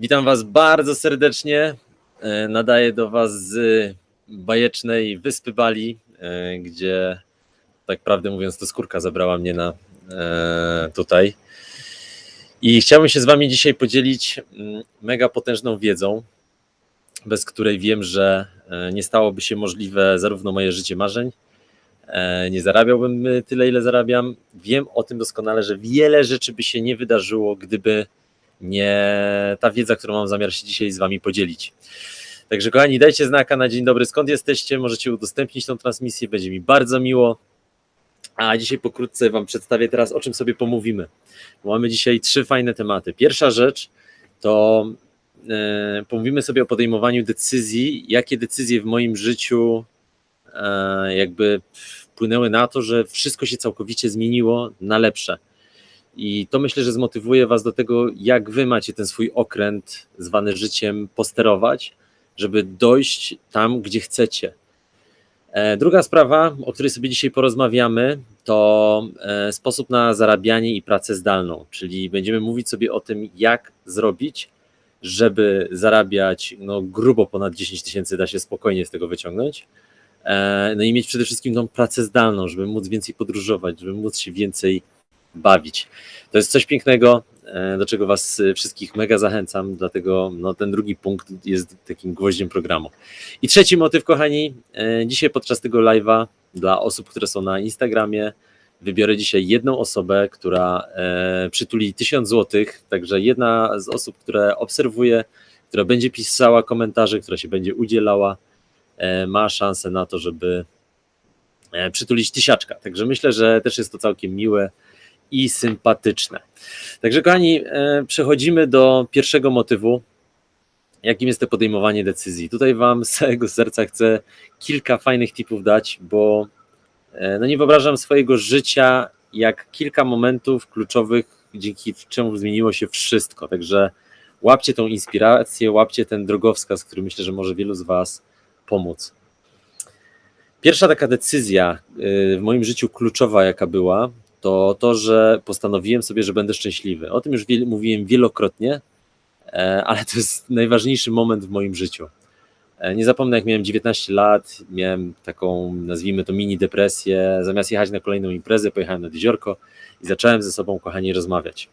Witam Was bardzo serdecznie. E, Nadaję do Was z bajecznej wyspy Bali, e, gdzie tak prawdę mówiąc to skórka zabrała mnie na e, tutaj. I chciałbym się z Wami dzisiaj podzielić mm, mega potężną wiedzą, bez której wiem, że nie stałoby się możliwe zarówno moje życie marzeń, nie zarabiałbym tyle, ile zarabiam. Wiem o tym doskonale, że wiele rzeczy by się nie wydarzyło, gdyby nie ta wiedza, którą mam zamiar się dzisiaj z Wami podzielić. Także kochani, dajcie znaka na dzień dobry, skąd jesteście, możecie udostępnić tą transmisję, będzie mi bardzo miło. A dzisiaj pokrótce Wam przedstawię teraz, o czym sobie pomówimy. Mamy dzisiaj trzy fajne tematy. Pierwsza rzecz to e, pomówimy sobie o podejmowaniu decyzji, jakie decyzje w moim życiu e, jakby wpłynęły na to, że wszystko się całkowicie zmieniło na lepsze. I to myślę, że zmotywuje Was do tego, jak Wy macie ten swój okręt zwany życiem posterować, żeby dojść tam, gdzie chcecie. E, Druga sprawa, o której sobie dzisiaj porozmawiamy, to e, sposób na zarabianie i pracę zdalną, czyli będziemy mówić sobie o tym, jak zrobić, żeby zarabiać no, grubo ponad 10 tysięcy, da się spokojnie z tego wyciągnąć. E, No i mieć przede wszystkim tą pracę zdalną, żeby móc więcej podróżować, żeby móc się więcej bawić. To jest coś pięknego, e, do czego Was e, wszystkich mega zachęcam, dlatego no, ten drugi punkt jest takim gwoździem programu. I trzeci motyw, kochani, e, dzisiaj podczas tego live'a dla osób, które są na Instagramie, wybiorę dzisiaj jedną osobę, która przytuli 1000 złotych, także jedna z osób, które obserwuje, która będzie pisała komentarze, która się będzie udzielała, ma szansę na to, żeby przytulić tysiaczka. Także myślę, że też jest to całkiem miłe i sympatyczne. Także, kochani, e, przechodzimy do pierwszego motywu, jakim jest to podejmowanie decyzji. Tutaj Wam z całego serca chcę kilka fajnych tipów dać, bo e, no nie wyobrażam swojego życia jak kilka momentów kluczowych, dzięki czemu zmieniło się wszystko. Także łapcie tą inspirację, łapcie ten drogowskaz, który myślę, że może wielu z Was pomóc. Pierwsza taka decyzja y, w moim życiu kluczowa, jaka była, to to, że postanowiłem sobie, że będę szczęśliwy. O tym już mówiłem wielokrotnie, e, ale to jest najważniejszy moment w moim życiu. E, Nie zapomnę, jak miałem 19 lat, miałem taką, nazwijmy to, mini depresję. Zamiast jechać na kolejną imprezę, pojechałem nad jeziorko i zacząłem ze sobą, kochani, rozmawiać.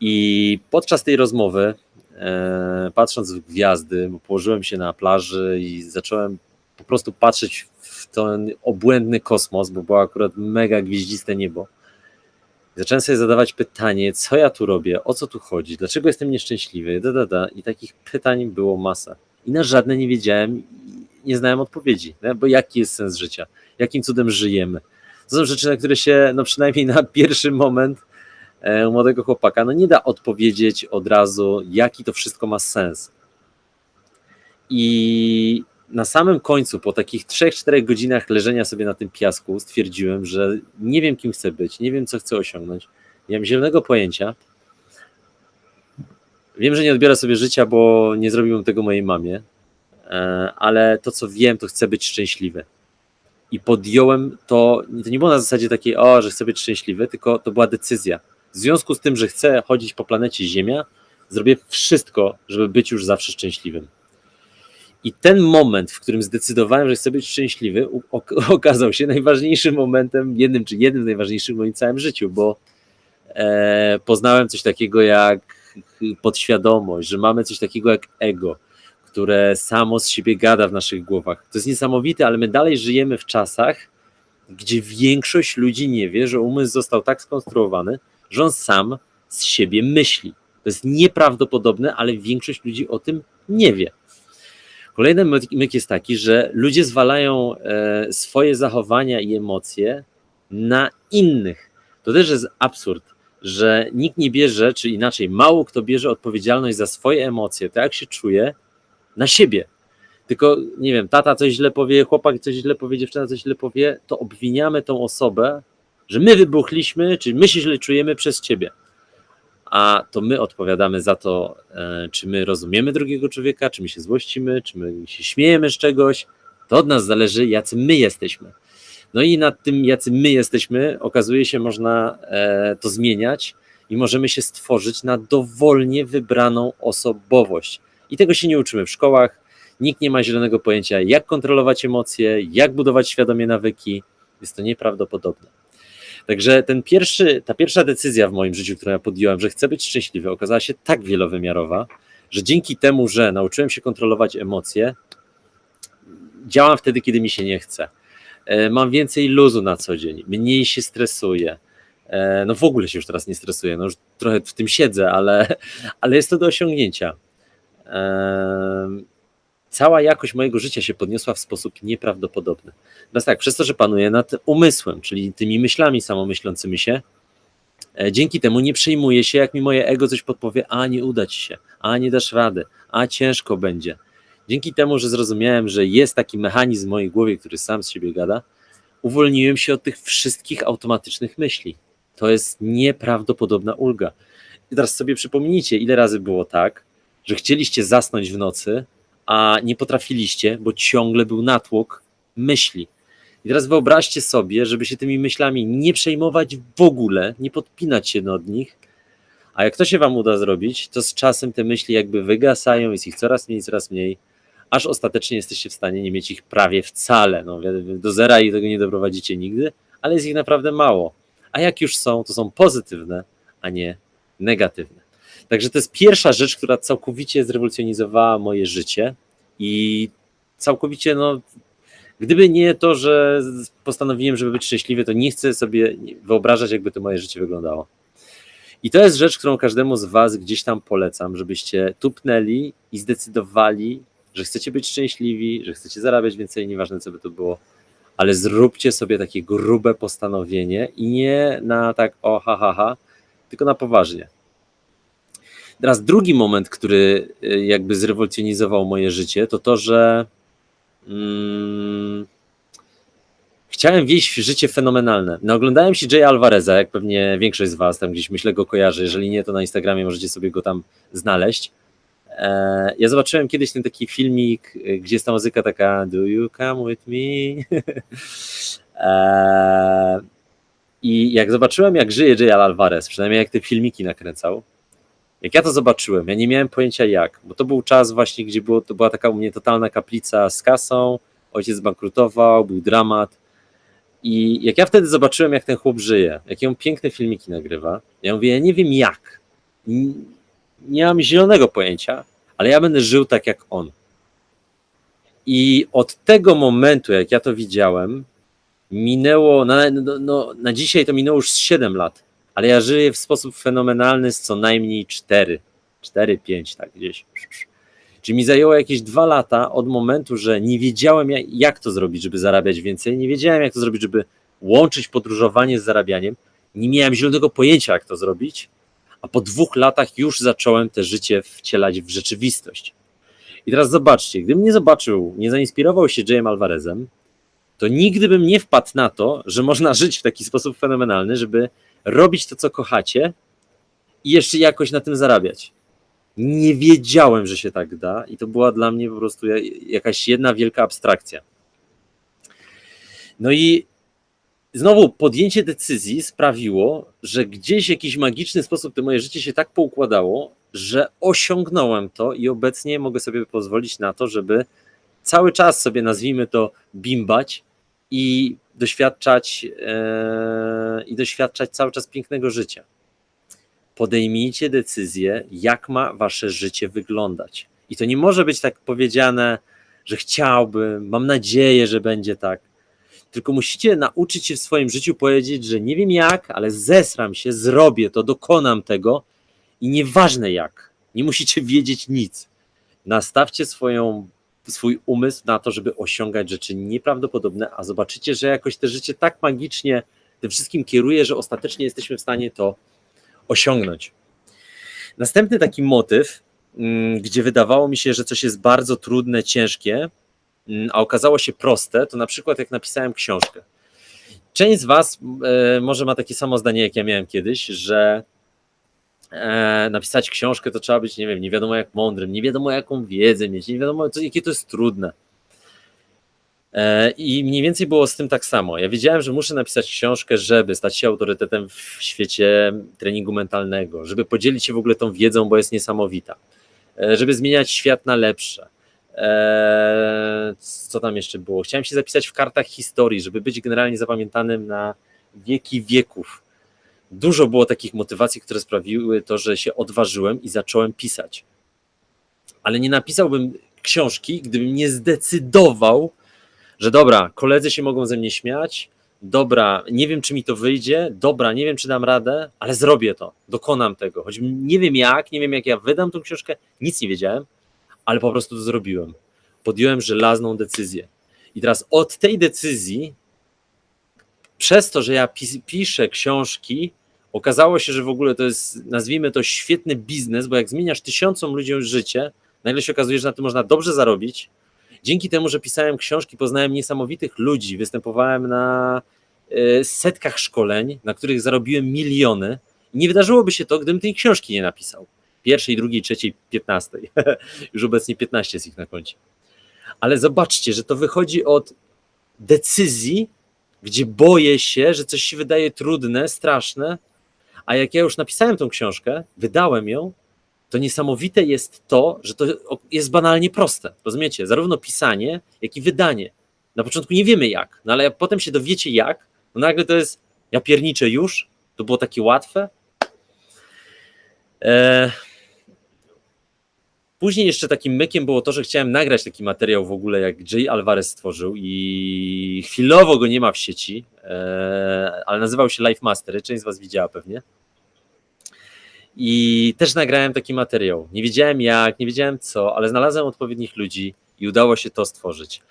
I podczas tej rozmowy, e, patrząc w gwiazdy, położyłem się na plaży i zacząłem po prostu patrzeć w ten obłędny kosmos, bo było akurat mega gwieździste niebo. Zacząłem sobie zadawać pytanie, co ja tu robię, o co tu chodzi, dlaczego jestem nieszczęśliwy, da, da, da. I takich pytań było masa. I na żadne nie wiedziałem, i nie znałem odpowiedzi, nie? bo jaki jest sens życia, jakim cudem żyjemy. To są rzeczy, na które się, no przynajmniej na pierwszy moment e, młodego chłopaka, no nie da odpowiedzieć od razu, jaki to wszystko ma sens. I na samym końcu, po takich 3-4 godzinach leżenia sobie na tym piasku, stwierdziłem, że nie wiem, kim chcę być, nie wiem, co chcę osiągnąć. Nie mam zielonego pojęcia. Wiem, że nie odbiorę sobie życia, bo nie zrobiłem tego mojej mamie, e, ale to, co wiem, to chcę być szczęśliwy. I podjąłem to, to nie było na zasadzie takiej, o, że chcę być szczęśliwy, tylko to była decyzja. W związku z tym, że chcę chodzić po planecie Ziemia, zrobię wszystko, żeby być już zawsze szczęśliwym. I ten moment, w którym zdecydowałem, że chcę być szczęśliwy, okazał się najważniejszym momentem, jednym czy jednym z najważniejszych w moim całym życiu, bo e, poznałem coś takiego jak podświadomość, że mamy coś takiego jak ego, które samo z siebie gada w naszych głowach. To jest niesamowite, ale my dalej żyjemy w czasach, gdzie większość ludzi nie wie, że umysł został tak skonstruowany, że on sam z siebie myśli. To jest nieprawdopodobne, ale większość ludzi o tym nie wie. Kolejny myk jest taki, że ludzie zwalają e, swoje zachowania i emocje na innych. To też jest absurd, że nikt nie bierze, czy inaczej, mało kto bierze odpowiedzialność za swoje emocje, to jak się czuje, na siebie. Tylko, nie wiem, tata coś źle powie, chłopak coś źle powie, dziewczyna coś źle powie, to obwiniamy tą osobę, że my wybuchliśmy, czy my się źle czujemy przez ciebie a to my odpowiadamy za to, e, czy my rozumiemy drugiego człowieka, czy my się złościmy, czy my się śmiejemy z czegoś. To od nas zależy, jacy my jesteśmy. No i nad tym, jacy my jesteśmy, okazuje się, można e, to zmieniać i możemy się stworzyć na dowolnie wybraną osobowość. I tego się nie uczymy w szkołach. Nikt nie ma zielonego pojęcia, jak kontrolować emocje, jak budować świadomie nawyki. Jest to nieprawdopodobne. Także ten pierwszy, ta pierwsza decyzja w moim życiu, którą ja podjąłem, że chcę być szczęśliwy, okazała się tak wielowymiarowa, że dzięki temu, że nauczyłem się kontrolować emocje, działam wtedy, kiedy mi się nie chce. E, mam więcej luzu na co dzień, mniej się stresuję. E, no w ogóle się już teraz nie stresuję, no już trochę w tym siedzę, ale, ale jest to do osiągnięcia. E, cała jakość mojego życia się podniosła w sposób nieprawdopodobny. Teraz tak, przez to, że panuję nad umysłem, czyli tymi myślami samomyślącymi się, dzięki temu nie przejmuję się, jak mi moje ego coś podpowie, a nie uda ci się, a nie dasz rady, a ciężko będzie Dzięki temu, że zrozumiałem, że jest taki mechanizm w mojej głowie, który sam z siebie gada, uwolniłem się od tych wszystkich automatycznych myśli. To jest nieprawdopodobna ulga. I teraz sobie przypomnijcie, ile razy było tak, że chcieliście zasnąć w nocy, a nie potrafiliście, bo ciągle był natłok myśli. I teraz wyobraźcie sobie, żeby się tymi myślami nie przejmować w ogóle, nie podpinać się od nich, a jak to się wam uda zrobić, to z czasem te myśli jakby wygasają, jest ich coraz mniej, coraz mniej aż ostatecznie jesteście w stanie nie mieć ich prawie wcale. No, do zera i tego nie doprowadzicie nigdy, ale jest ich naprawdę mało. A jak już są, to są pozytywne, a nie negatywne. Także to jest pierwsza rzecz, która całkowicie zrewolucjonizowała moje życie i całkowicie, no, gdyby nie to, że postanowiłem, żeby być szczęśliwy, to nie chcę sobie wyobrażać, jakby to moje życie wyglądało. I to jest rzecz, którą każdemu z Was gdzieś tam polecam, żebyście tupnęli i zdecydowali, że chcecie być szczęśliwi, że chcecie zarabiać więcej, nieważne co by to było, ale zróbcie sobie takie grube postanowienie i nie na tak o ha, ha, ha tylko na poważnie. Teraz drugi moment, który y, jakby zrewolucjonizował moje życie, to to, że mm, chciałem wieść w życie fenomenalne. No, oglądałem się Jay Alvareza, jak pewnie większość z Was tam gdzieś myślę go kojarzy. Jeżeli nie, to na Instagramie możecie sobie go tam znaleźć. E, ja zobaczyłem kiedyś ten taki filmik, e, gdzie jest ta muzyka taka Do you come with me? E, I jak zobaczyłem, jak żyje J. Alvarez, przynajmniej jak te filmiki nakręcał, jak ja to zobaczyłem, ja nie miałem pojęcia jak, bo to był czas właśnie, gdzie było, to była taka u mnie totalna kaplica z kasą, ojciec zbankrutował, był dramat. I jak ja wtedy zobaczyłem, jak ten chłop żyje, jakie on piękne filmiki nagrywa, ja mówię, ja nie wiem jak nie mam zielonego pojęcia, ale ja będę żył tak jak on. I od tego momentu, jak ja to widziałem, minęło, na, no, no, na dzisiaj to minęło już 7 lat, ja żyję w sposób fenomenalny z co najmniej 4, 4, 5, tak gdzieś. Czyli mi zajęło jakieś dwa lata od momentu, że nie wiedziałem, jak to zrobić, żeby zarabiać więcej, nie wiedziałem, jak to zrobić, żeby łączyć podróżowanie z zarabianiem, nie miałem zielonego pojęcia, jak to zrobić, a po dwóch latach już zacząłem te życie wcielać w rzeczywistość. I teraz zobaczcie, gdybym nie zobaczył, nie zainspirował się Jayem Alvarezem, to nigdy bym nie wpadł na to, że można żyć w taki sposób fenomenalny, żeby robić to, co kochacie i jeszcze jakoś na tym zarabiać. Nie wiedziałem, że się tak da, i to była dla mnie po prostu jakaś jedna wielka abstrakcja. No i znowu podjęcie decyzji sprawiło, że gdzieś w jakiś magiczny sposób to moje życie się tak poukładało, że osiągnąłem to i obecnie mogę sobie pozwolić na to, żeby cały czas sobie nazwijmy to bimbać i doświadczać e, i doświadczać cały czas pięknego życia. Podejmijcie decyzję, jak ma wasze życie wyglądać. I to nie może być tak powiedziane, że chciałbym, mam nadzieję, że będzie tak tylko musicie nauczyć się w swoim życiu powiedzieć, że nie wiem jak, ale zesram się, zrobię to, dokonam tego i nieważne jak, nie musicie wiedzieć nic. Nastawcie swoją, swój umysł na to, żeby osiągać rzeczy nieprawdopodobne, a zobaczycie, że jakoś te życie tak magicznie tym wszystkim kieruje, że ostatecznie jesteśmy w stanie to osiągnąć. Następny taki motyw, mm, gdzie wydawało mi się, że coś jest bardzo trudne, ciężkie, Mm, a okazało się proste, to na przykład jak napisałem książkę. Część z Was e, może ma takie samo zdanie, jak ja miałem kiedyś, że e, napisać książkę to trzeba być, nie wiem, nie wiadomo jak mądrym, nie wiadomo jaką wiedzę mieć, nie wiadomo, co, jakie to jest trudne. E, I mniej więcej było z tym tak samo. Ja wiedziałem, że muszę napisać książkę, żeby stać się autorytetem w świecie treningu mentalnego, żeby podzielić się w ogóle tą wiedzą, bo jest niesamowita, E, żeby zmieniać świat na lepsze. Co tam jeszcze było? Chciałem się zapisać w kartach historii, żeby być generalnie zapamiętanym na wieki wieków. Dużo było takich motywacji, które sprawiły to, że się odważyłem i zacząłem pisać. Ale nie napisałbym książki, gdybym nie zdecydował, że dobra, koledzy się mogą ze mnie śmiać, dobra, nie wiem, czy mi to wyjdzie, dobra, nie wiem, czy dam radę, ale zrobię to, dokonam tego. Choć nie wiem jak, nie wiem, jak ja wydam tą książkę, nic nie wiedziałem, ale po prostu to zrobiłem. Podjąłem żelazną decyzję. I teraz od tej decyzji, przez to, że ja pis piszę książki, okazało się, że w ogóle to jest, nazwijmy to, świetny biznes, bo jak zmieniasz tysiącom ludziom życie, nagle się okazuje, że na tym można dobrze zarobić. Dzięki temu, że pisałem książki, poznałem niesamowitych ludzi, występowałem na e, setkach szkoleń, na których zarobiłem miliony. Nie wydarzyłoby się to, gdybym tej książki nie napisał. Pierwszej, drugiej, trzeciej, piętnastej. Już obecnie 15 jest ich na koncie. Ale zobaczcie, że to wychodzi od decyzji, gdzie boję się, że coś się wydaje trudne, straszne, a jak ja już napisałem tą książkę, wydałem ją, to niesamowite jest to, że to jest banalnie proste. Rozumiecie? Zarówno pisanie, jak i wydanie. Na początku nie wiemy jak, no ale potem się dowiecie jak, no nagle to jest, ja pierniczę już, to było takie łatwe. Eee, Później jeszcze takim mykiem było to, że chciałem nagrać taki materiał w ogóle, jak Jay Alvarez stworzył i chwilowo go nie ma w sieci, e, ale nazywał się Life Mastery, część z was widziała pewnie. I też nagrałem taki materiał. Nie wiedziałem jak, nie wiedziałem co, ale znalazłem odpowiednich ludzi i udało się to stworzyć.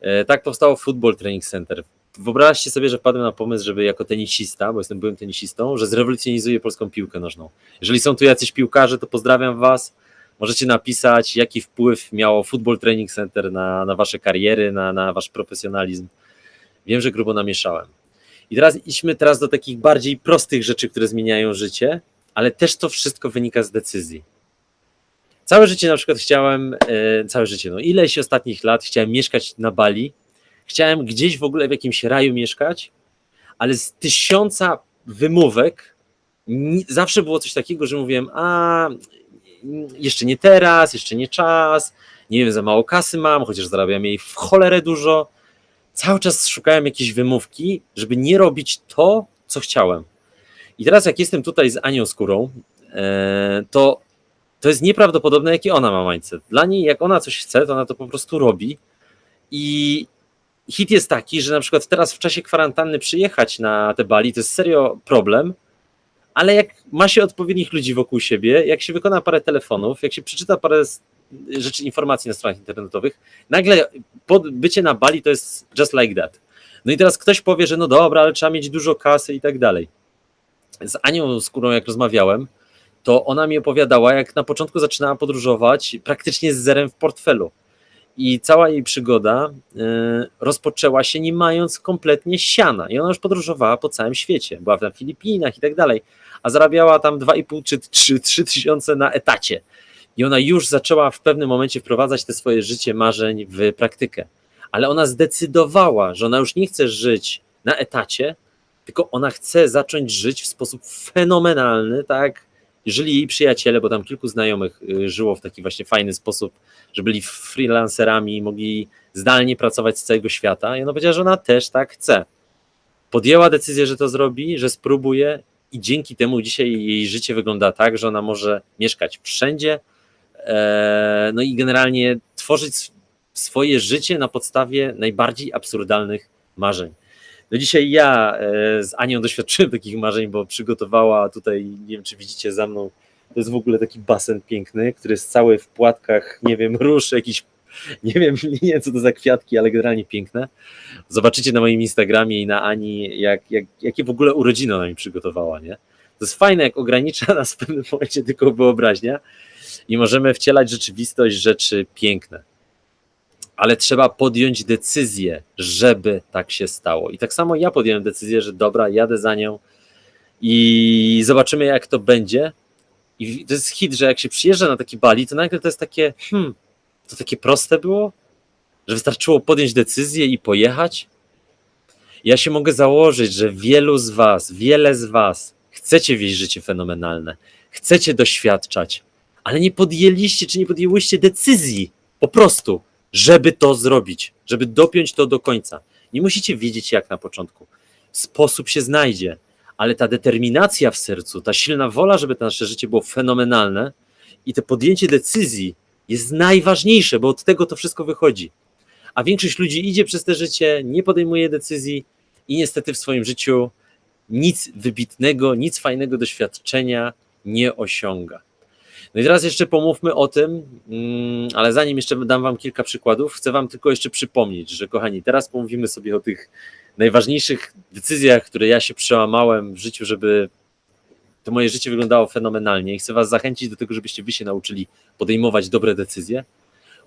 E, Tak powstało Football Training Center. Wyobraźcie sobie, że wpadłem na pomysł, żeby jako tenisista, bo jestem byłym tenisistą, że zrewolucjonizuję polską piłkę nożną. Jeżeli są tu jacyś piłkarze, to pozdrawiam was. Możecie napisać, jaki wpływ miało Football Training Center na, na wasze kariery, na, na wasz profesjonalizm. Wiem, że grubo namieszałem. I teraz idźmy teraz do takich bardziej prostych rzeczy, które zmieniają życie, ale też to wszystko wynika z decyzji. Całe życie na przykład chciałem, e, całe życie, no ileś ostatnich lat chciałem mieszkać na Bali, chciałem gdzieś w ogóle w jakimś raju mieszkać, ale z tysiąca wymówek zawsze było coś takiego, że mówiłem, a jeszcze nie teraz, jeszcze nie czas, nie wiem, za mało kasy mam, chociaż zarabiam jej w cholerę dużo. Cały czas szukałem jakiejś wymówki, żeby nie robić to, co chciałem. I teraz jak jestem tutaj z Anią Skórą, e, to to jest nieprawdopodobne, jaki ona ma mindset. Dla niej, jak ona coś chce, to ona to po prostu robi. I hit jest taki, że na przykład teraz w czasie kwarantanny przyjechać na te Bali to jest serio problem, ale jak ma się odpowiednich ludzi wokół siebie, jak się wykona parę telefonów, jak się przeczyta parę rzeczy, informacji na stronach internetowych, nagle bycie na Bali to jest just like that. No i teraz ktoś powie, że no dobra, ale trzeba mieć dużo kasy i tak dalej. Z Anią Skórą, jak rozmawiałem, to ona mi opowiadała, jak na początku zaczynała podróżować praktycznie z zerem w portfelu. I cała jej przygoda y, rozpoczęła się nie mając kompletnie siana. I ona już podróżowała po całym świecie. Była na Filipinach i tak dalej, a zarabiała tam 2,5 czy 3, 3 tysiące na etacie. I ona już zaczęła w pewnym momencie wprowadzać te swoje życie marzeń w praktykę. Ale ona zdecydowała, że ona już nie chce żyć na etacie, tylko ona chce zacząć żyć w sposób fenomenalny, tak? Jeżeli jej przyjaciele, bo tam kilku znajomych y, żyło w taki właśnie fajny sposób, że byli freelancerami, mogli zdalnie pracować z całego świata, i ona powiedziała, że ona też tak chce. Podjęła decyzję, że to zrobi, że spróbuje, i dzięki temu dzisiaj jej życie wygląda tak, że ona może mieszkać wszędzie, e, no i generalnie tworzyć sw- swoje życie na podstawie najbardziej absurdalnych marzeń. No dzisiaj ja e, z Anią doświadczyłem takich marzeń, bo przygotowała tutaj, nie wiem czy widzicie za mną, to jest w ogóle taki basen piękny, który jest cały w płatkach, nie wiem, róż, jakiś, nie wiem, nie wiem co to za kwiatki, ale generalnie piękne. Zobaczycie na moim Instagramie i na Ani, jak, jak, jakie w ogóle urodziny ona mi przygotowała, nie? To jest fajne, jak ogranicza nas w pewnym momencie tylko wyobraźnia i możemy wcielać rzeczywistość rzeczy piękne ale trzeba podjąć decyzję, żeby tak się stało. I tak samo ja podjąłem decyzję, że dobra, jadę za nią i zobaczymy, jak to będzie. I to jest hit, że jak się przyjeżdża na taki Bali, to nagle to jest takie, hmm, to takie proste było? Że wystarczyło podjąć decyzję i pojechać? Ja się mogę założyć, że wielu z Was, wiele z Was chcecie wieść życie fenomenalne, chcecie doświadczać, ale nie podjęliście czy nie podjęłyście decyzji po prostu, żeby to zrobić, żeby dopiąć to do końca. Nie musicie wiedzieć jak na początku. Sposób się znajdzie, ale ta determinacja w sercu, ta silna wola, żeby to nasze życie było fenomenalne i to podjęcie decyzji jest najważniejsze, bo od tego to wszystko wychodzi. A większość ludzi idzie przez te życie, nie podejmuje decyzji i niestety w swoim życiu nic wybitnego, nic fajnego doświadczenia nie osiąga. No i teraz jeszcze pomówmy o tym, mm, ale zanim jeszcze dam Wam kilka przykładów, chcę Wam tylko jeszcze przypomnieć, że kochani, teraz pomówimy sobie o tych najważniejszych decyzjach, które ja się przełamałem w życiu, żeby to moje życie wyglądało fenomenalnie i chcę Was zachęcić do tego, żebyście Wy się nauczyli podejmować dobre decyzje.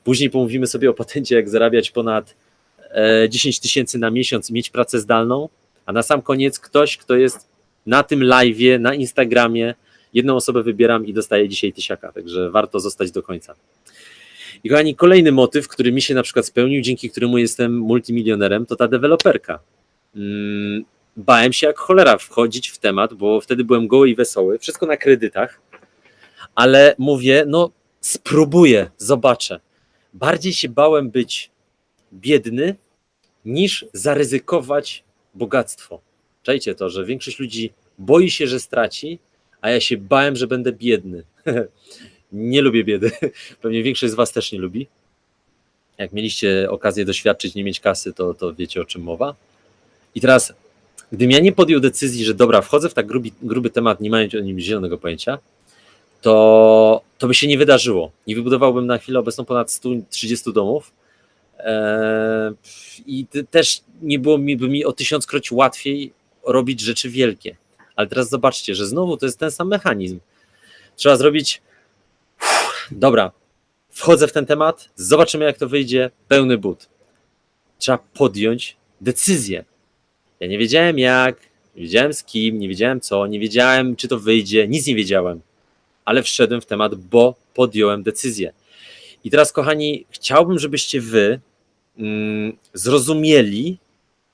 Później pomówimy sobie o patencie, jak zarabiać ponad e, 10 tysięcy na miesiąc i mieć pracę zdalną, a na sam koniec ktoś, kto jest na tym live'ie, na Instagramie, jedną osobę wybieram i dostaję dzisiaj tysiaka, także warto zostać do końca. I kochani, kolejny motyw, który mi się na przykład spełnił, dzięki któremu jestem multimilionerem, to ta deweloperka. Mm, Bałem się jak cholera wchodzić w temat, bo wtedy byłem goły i wesoły, wszystko na kredytach, ale mówię, no spróbuję, zobaczę. Bardziej się bałem być biedny, niż zaryzykować bogactwo. Czajcie to, że większość ludzi boi się, że straci, a ja się bałem, że będę biedny. nie lubię biedy. Pewnie większość z Was też nie lubi. Jak mieliście okazję doświadczyć, nie mieć kasy, to, to wiecie o czym mowa. I teraz, gdybym ja nie podjął decyzji, że dobra, wchodzę w tak gruby temat, nie mając o nim zielonego pojęcia, to, to by się nie wydarzyło. Nie wybudowałbym na chwilę obecną ponad 130 domów. Eee, I też nie było mi, mi o tysiąckroć łatwiej robić rzeczy wielkie. Ale teraz zobaczcie, że znowu to jest ten sam mechanizm. Trzeba zrobić. Dobra, wchodzę w ten temat, zobaczymy jak to wyjdzie. Pełny but. Trzeba podjąć decyzję. Ja nie wiedziałem jak, nie wiedziałem z kim, nie wiedziałem co, nie wiedziałem czy to wyjdzie, nic nie wiedziałem. Ale wszedłem w temat, bo podjąłem decyzję. I teraz, kochani, chciałbym, żebyście wy mm, zrozumieli,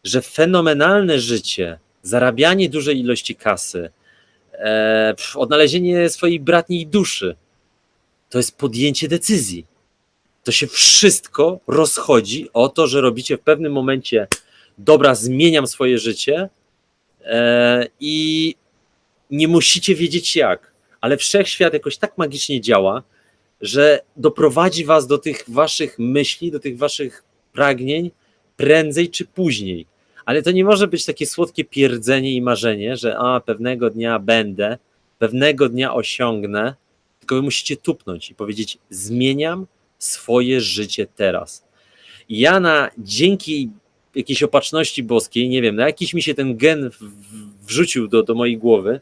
że fenomenalne życie, zarabianie dużej ilości kasy, e, odnalezienie swojej bratniej duszy, to jest podjęcie decyzji. To się wszystko rozchodzi o to, że robicie w pewnym momencie, dobra, zmieniam swoje życie e, i nie musicie wiedzieć jak, ale wszechświat jakoś tak magicznie działa, że doprowadzi was do tych waszych myśli, do tych waszych pragnień prędzej czy później. Ale to nie może być takie słodkie pierdzenie i marzenie, że a pewnego dnia będę, pewnego dnia osiągnę, tylko wy musicie tupnąć i powiedzieć: Zmieniam swoje życie teraz. I ja na dzięki jakiejś opatrzności boskiej, nie wiem, na jakiś mi się ten gen wrzucił do, do mojej głowy,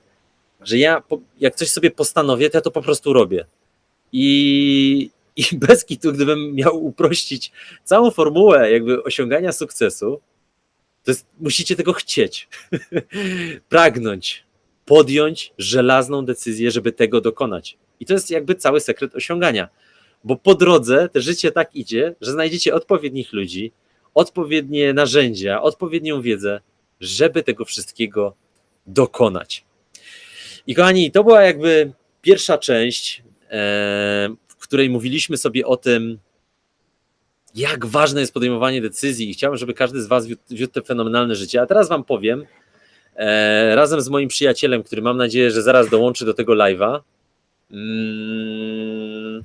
że ja jak coś sobie postanowię, to ja to po prostu robię. I, I bez kitu, gdybym miał uprościć całą formułę jakby osiągania sukcesu, to jest, musicie tego chcieć, pragnąć, podjąć żelazną decyzję, żeby tego dokonać. I to jest jakby cały sekret osiągania. Bo po drodze te życie tak idzie, że znajdziecie odpowiednich ludzi, odpowiednie narzędzia, odpowiednią wiedzę, żeby tego wszystkiego dokonać. I kochani, to była jakby pierwsza część, e, w której mówiliśmy sobie o tym, jak ważne jest podejmowanie decyzji i chciałem, żeby każdy z Was wiódł, te fenomenalne życie. A teraz Wam powiem, e, razem z moim przyjacielem, który mam nadzieję, że zaraz dołączy do tego live'a, mm,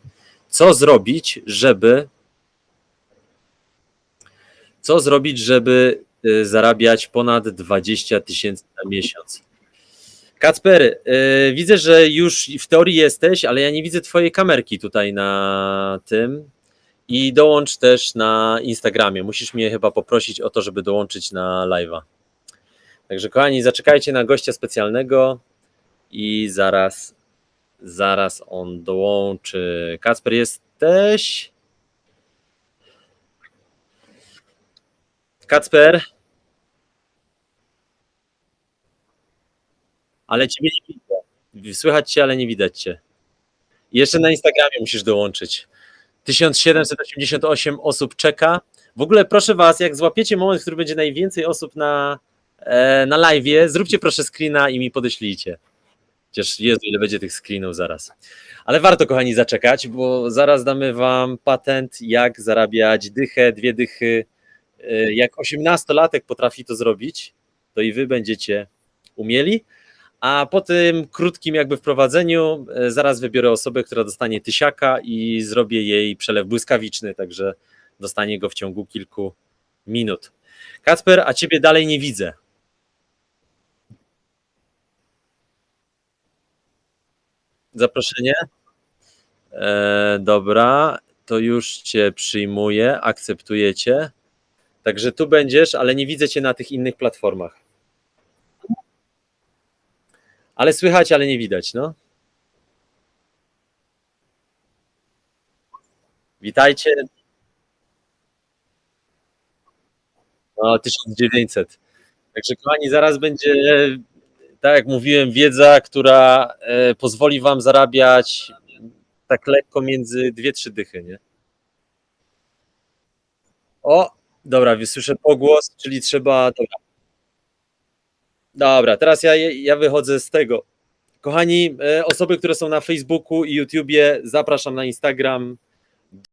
co zrobić, żeby co zrobić, żeby y, zarabiać ponad 20 tysięcy na miesiąc. Kacper, y, widzę, że już w teorii jesteś, ale ja nie widzę twojej kamerki tutaj na tym. I dołącz też na Instagramie. Musisz mnie chyba poprosić o to, żeby dołączyć na live'a. Także kochani, zaczekajcie na gościa specjalnego i zaraz, zaraz on dołączy. Kacper, jesteś? Kacper? Ale ciebie nie widzę. Słychać cię, ale nie widać cię. Jeszcze na Instagramie musisz dołączyć. 1788 osób czeka. W ogóle proszę Was, jak złapiecie moment, w którym będzie najwięcej osób na, e, na live, zróbcie proszę screena i mi podeślijcie. Chociaż Jezu, ile będzie tych screenów zaraz. Ale warto, kochani, zaczekać, bo zaraz damy Wam patent, jak zarabiać dychę, dwie dychy. E, Jak osiemnastolatek potrafi to zrobić, to i Wy będziecie umieli. A po tym krótkim jakby wprowadzeniu e, zaraz wybiorę osobę, która dostanie tysiaka i zrobię jej przelew błyskawiczny, także dostanie go w ciągu kilku minut. Kacper, a ciebie dalej nie widzę. Zaproszenie? E, dobra, to już cię przyjmuję, akceptujecie. Także tu będziesz, ale nie widzę cię na tych innych platformach. Ale słychać, ale nie widać, no. Witajcie. No, 1900. Także kochani, zaraz będzie, tak jak mówiłem, wiedza, która e, pozwoli wam zarabiać tak lekko między dwie, trzy dychy, nie? O, dobra, słyszę pogłos, czyli trzeba. Dobra, dobra teraz ja, ja wychodzę z tego. Kochani, e, osoby, które są na Facebooku i YouTubie, zapraszam na Instagram.